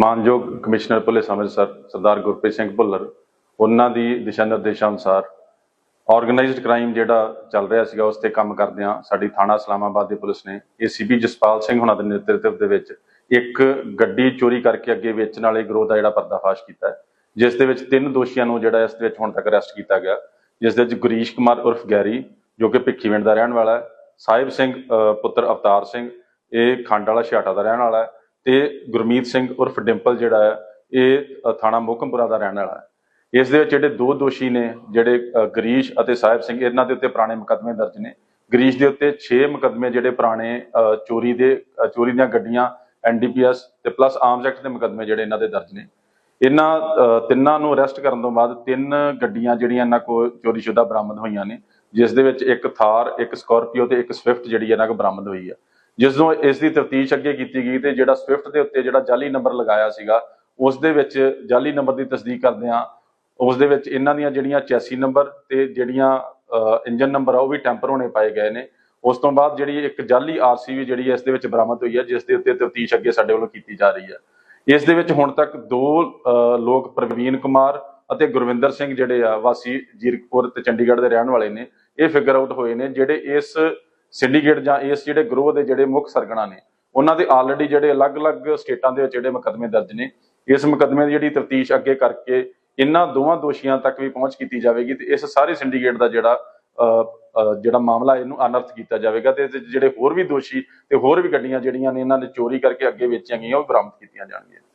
ਮਾਨਯੋਗ commissioner police Amritsar Sardar Gurpreet Singh Bhullar, ਉਹਨਾਂ ਦੀ ਦਿਸ਼ਾ ਨਿਰਦੇਸ਼ਾਂ ਅਨੁਸਾਰ ਆਰਗੇਨਾਈਜ਼ਡ ਕ੍ਰਾਈਮ ਜਿਹੜਾ ਚੱਲ ਰਿਹਾ ਸੀਗਾ, ਉਸ ਤੇ ਕੰਮ ਕਰਦਿਆਂ ਸਾਡੀ ਥਾਣਾ ਇਸਲਾਮਾਬਾਦ ਦੀ ਪੁਲਿਸ ਨੇ ਏਸੀਪੀ ਜਸਪਾਲ ਸਿੰਘ ਹੁਣਾਂ ਦੇ ਨੇਤਰਤਵ ਦੇ ਵਿੱਚ ਇੱਕ ਗੱਡੀ ਚੋਰੀ ਕਰਕੇ ਅੱਗੇ ਵੇਚਣ ਵਾਲੇ ਗਰੋਹ ਦਾ ਜਿਹੜਾ ਪਰਦਾਫਾਸ਼ ਕੀਤਾ ਜਿਸ ਦੇ ਵਿੱਚ ਤਿੰਨ ਦੋਸ਼ੀਆਂ ਨੂੰ ਜਿਹੜਾ ਇਸ ਦੇ ਵਿੱਚ ਹੁਣ ਤੱਕ ਅਰੈਸਟ ਕੀਤਾ ਗਿਆ, ਜਿਸ ਦੇ ਵਿੱਚ ਗੁਰੀਸ਼ ਕੁਮਾਰ ਉਰਫ ਗੈਰੀ, ਜੋ ਕਿ ਭਿੱਖੀਵਿੰਡ ਦਾ ਰਹਿਣ ਵਾਲਾ ਹੈ, ਸਾਹਿਬ ਸਿੰਘ ਪੁੱਤਰ ਅਵਤਾਰ ਸਿੰਘ, ਇਹ ਖੰਡ ਵਾਲਾ ਛਿਆਟਾ ਦਾ ਰਹਿਣ ਵਾਲਾ ਹੈ ਤੇ ਗੁਰਮੀਤ ਸਿੰਘ ਉਰਫ ਡਿੰਪਲ ਜਿਹੜਾ ਹੈ, ਇਹ ਥਾਣਾ ਮੋਕਮਪੁਰਾ ਦਾ ਰਹਿਣ ਵਾਲਾ ਹੈ। ਇਸ ਦੇ ਵਿੱਚ ਜਿਹੜੇ ਦੋ ਦੋਸ਼ੀ ਨੇ, ਜਿਹੜੇ ਗਰੀਸ਼ ਅਤੇ ਸਾਹਿਬ ਸਿੰਘ, ਇਹਨਾਂ ਦੇ ਉੱਤੇ ਪੁਰਾਣੇ ਮੁਕੱਦਮੇ ਦਰਜ ਨੇ। ਗਰੀਸ਼ ਦੇ ਉੱਤੇ 6 ਮੁਕੱਦਮੇ ਜਿਹੜੇ ਪੁਰਾਣੇ ਚੋਰੀ ਦੇ ਚੋਰੀ ਦੀਆਂ ਗੱਡੀਆਂ ਐਨਡੀਪੀਐਸ ਤੇ ਪਲੱਸ ਆਰਮਸ ਐਕਟ ਦੇ ਮੁਕੱਦਮੇ ਜਿਹੜੇ ਇਹਨਾਂ ਦੇ ਦਰਜ ਨੇ। ਇਹਨਾਂ ਤਿੰਨਾਂ ਨੂੰ ਅਰੈਸਟ ਕਰਨ ਤੋਂ ਬਾਅਦ ਤਿੰਨ ਗੱਡੀਆਂ ਜਿਹੜੀਆਂ ਇਹਨਾਂ ਕੋਲ ਚੋਰੀशुदा ਬਰਾਮਦ ਹੋਈਆਂ ਨੇ, ਜਿਸ ਦੇ ਵਿੱਚ ਇੱਕ ਥਾਰ, ਇੱਕ ਸਕਾਰਪੀਓ ਤੇ ਇੱਕ ਸਵਿਫਟ ਜਿਹੜੀ ਇਹਨਾਂ ਕੋਲ ਬਰਾਮਦ ਹੋਈ ਆ। ਜਿਸ ਤੋਂ ਇਸ ਦੀ ਤਫਤੀਸ਼ ਅੱਗੇ ਕੀਤੀ ਗਈ ਤੇ ਜਿਹੜਾ ਸਵਿਫਟ ਦੇ ਉੱਤੇ ਜਿਹੜਾ ਜਾਲੀ ਨੰਬਰ ਲਗਾਇਆ ਸੀਗਾ, ਉਸ ਦੇ ਵਿੱਚ ਜਾਲੀ ਨੰਬਰ ਦੀ ਤਸਦੀਕ ਕਰਦਿਆਂ ਉਸ ਦੇ ਵਿੱਚ ਇਹਨਾਂ ਦੀਆਂ ਜਿਹੜੀਆਂ ਚੈਸੀ ਨੰਬਰ ਤੇ ਜਿਹੜੀਆਂ ਇੰਜਨ ਨੰਬਰ ਆ, ਉਹ ਵੀ ਟੈਂਪਰ ਹੋਣੇ ਪਾਏ ਗਏ ਨੇ। ਉਸ ਤੋਂ ਬਾਅਦ ਜਿਹੜੀ ਇੱਕ ਜਾਲੀ ਆਰਸੀ ਵੀ ਜਿਹੜੀ ਹੈ ਇਸ ਦੇ ਵਿੱਚ ਬਰਾਮਦ ਹੋਈ ਹੈ, ਜਿਸ ਦੇ ਉੱਤੇ ਤਫਤੀਸ਼ ਅੱਗੇ ਸਾਡੇ ਵੱਲੋਂ ਕੀਤੀ ਜਾ ਰਹੀ ਹੈ। ਇਸ ਦੇ ਵਿੱਚ ਹੁਣ ਤੱਕ ਦੋ ਲੋਕ ਪ੍ਰਵੀਨ ਕੁਮਾਰ ਅਤੇ ਗੁਰਵਿੰਦਰ ਸਿੰਘ ਜਿਹੜੇ ਆ ਵਾਸੀ ਜੀਰਕਪੁਰ ਤੇ ਚੰਡੀਗੜ੍ਹ ਦੇ ਰਹਿਣ ਵਾਲੇ ਨੇ, ਇਹ ਫਿਗਰ ਆਊਟ ਹੋਏ ਨੇ, ਜਿਹੜੇ ਇਸ ਸਿੰਡੀਕੇਟ ਜਾਂ ਇਸ ਜਿਹੜੇ ਗਰੋਹ ਦੇ ਜਿਹੜੇ ਮੁੱਖ ਸਰਗਣਾ ਨੇ ਉਹਨਾਂ ਦੇ ਆਲਰੇਡੀ ਜਿਹੜੇ ਅਲੱਗ-ਅਲੱਗ ਸਟੇਟਾਂ ਦੇ ਵਿੱਚ ਜਿਹੜੇ ਮੁਕੱਦਮੇ ਦਰਜ ਨੇ ਇਸ ਮੁਕੱਦਮੇ ਦੀ ਜਿਹੜੀ ਤਫਤੀਸ਼ ਅੱਗੇ ਕਰਕੇ ਇਹਨਾਂ ਦੋਵਾਂ ਦੋਸ਼ੀਆਂ ਤੱਕ ਵੀ ਪਹੁੰਚ ਕੀਤੀ ਜਾਵੇਗੀ ਤੇ ਇਸ ਸਾਰੇ ਸਿੰਡੀਕੇਟ ਦਾ ਜਿਹੜਾ ਅ, ਜਿਹੜਾ ਮਾਮਲਾ ਇਹਨੂੰ ਅਨਰਥ ਕੀਤਾ ਜਾਵੇਗਾ ਤੇ ਜਿਹੜੇ ਹੋਰ ਵੀ ਦੋਸ਼ੀ ਤੇ ਹੋਰ ਵੀ ਗੱਡੀਆਂ ਜਿਹੜੀਆਂ ਨੇ ਇਹਨਾਂ ਨੇ ਚੋਰੀ ਕਰਕੇ ਅੱਗੇ ਵੇਚੀਆਂ ਗਈਆਂ ਉਹ ਬਰਾਮਦ ਕੀਤੀਆਂ ਜਾਣਗੀਆਂ।